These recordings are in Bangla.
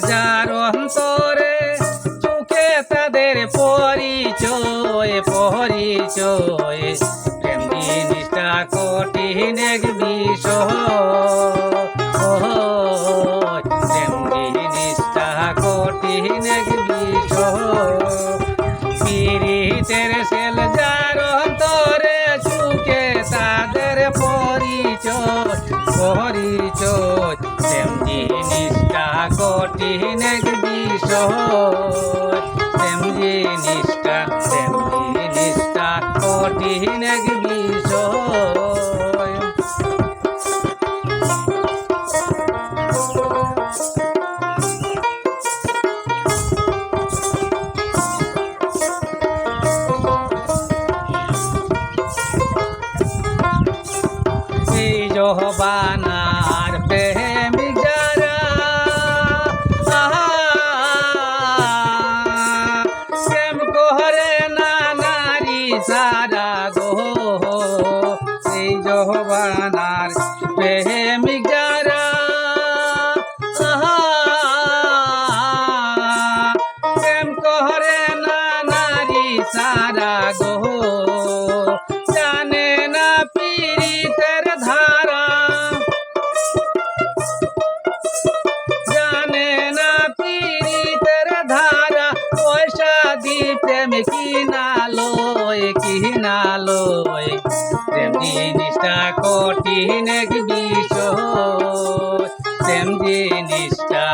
যার অন্তরে চোখে তাদের পরিচয় পরিচয়। প্রেম জিনিসটা কঠিন এক বিষয় প্রেম জিনিসটা কঠিন এক বিষয় পিড়িতের সেল যার অন্তরে চোখে তাদের পরিচয় পরিচয়। প্রেম কঠিন এক বিষয়। প্রেম জিনিসটা প্রেম জিনিসটা কঠিন এক বিষয়। এই করে না নারী সারা গো এই জহবানার প্রেমিক না নারী সারা জানে না পীড়িতের ধারা। না পীড়িতের ধারা, পয়সা দি প্রেম কিনালো কিনালো প্রেম জিনিসটা কঠিন এক বিষয়। প্রেম জিনিসটা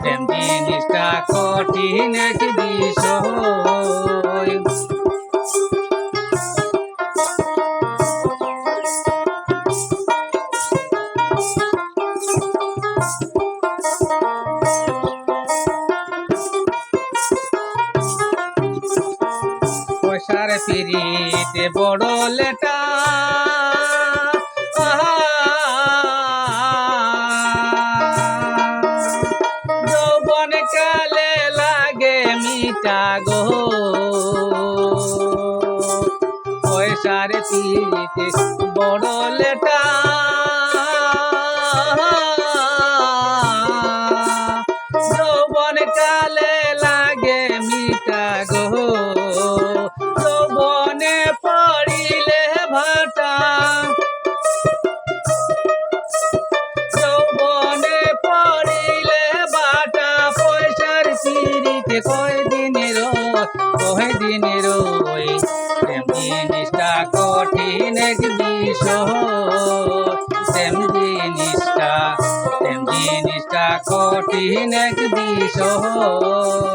প্রেম জিনিসটা কঠিন বিষয়। পয়সার পিড়িতে বড় লেটা। যৌবন কালে লাগে মিটা গো। পয়সার পিড়িতে বড় লেটা। যৌবন কালে লাগে মিটা গো। পিড়িতে কয় দিনের কয় দিনের প্রেম জিনিসটা কঠিন এক বিষয়। প্রেম জিনিসটা প্রেম জিনিসটা কঠিন এক বিষয়।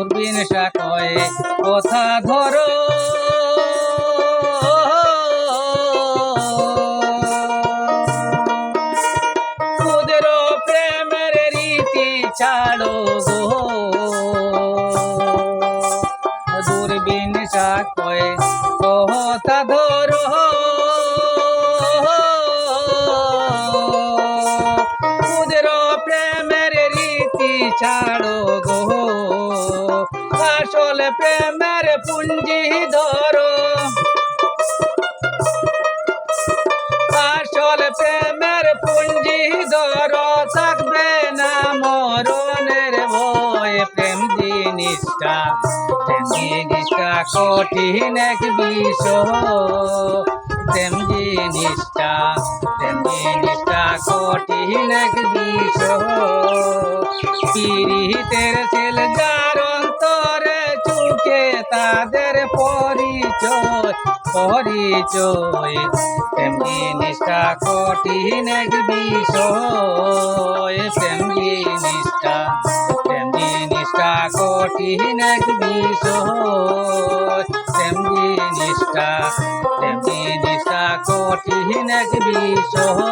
দূরবীন কয় কথা ধরো। তোদের প্রেমের রীতি ছাড়ো গো। দূরবীন কয় কথা ধরো। ছাড়ো গো। আসল প্রেমের পুঞ্জি ধরো। আসল প্রেমের পুঞ্জি ধরো, থাকবে না মরণের ভয়। প্রেম জিনিসটা প্রেম জিনিসটা কঠিন এক বিষয়। প্রেম জিনিসটা প্রেম জিনিসটা কঠিন এক বিষয়। পীড়িতের ছেল চুকে তাদের পরিচয় পরিচয় প্রেম জিনিসটা কঠিন এক বিষয় প্রেম জিনিসটা প্রেম জিনিসটা কঠিন এক বিষয় প্রেম জিনিসটা প্রেম জিনিসটা কঠিন এক বিষয়।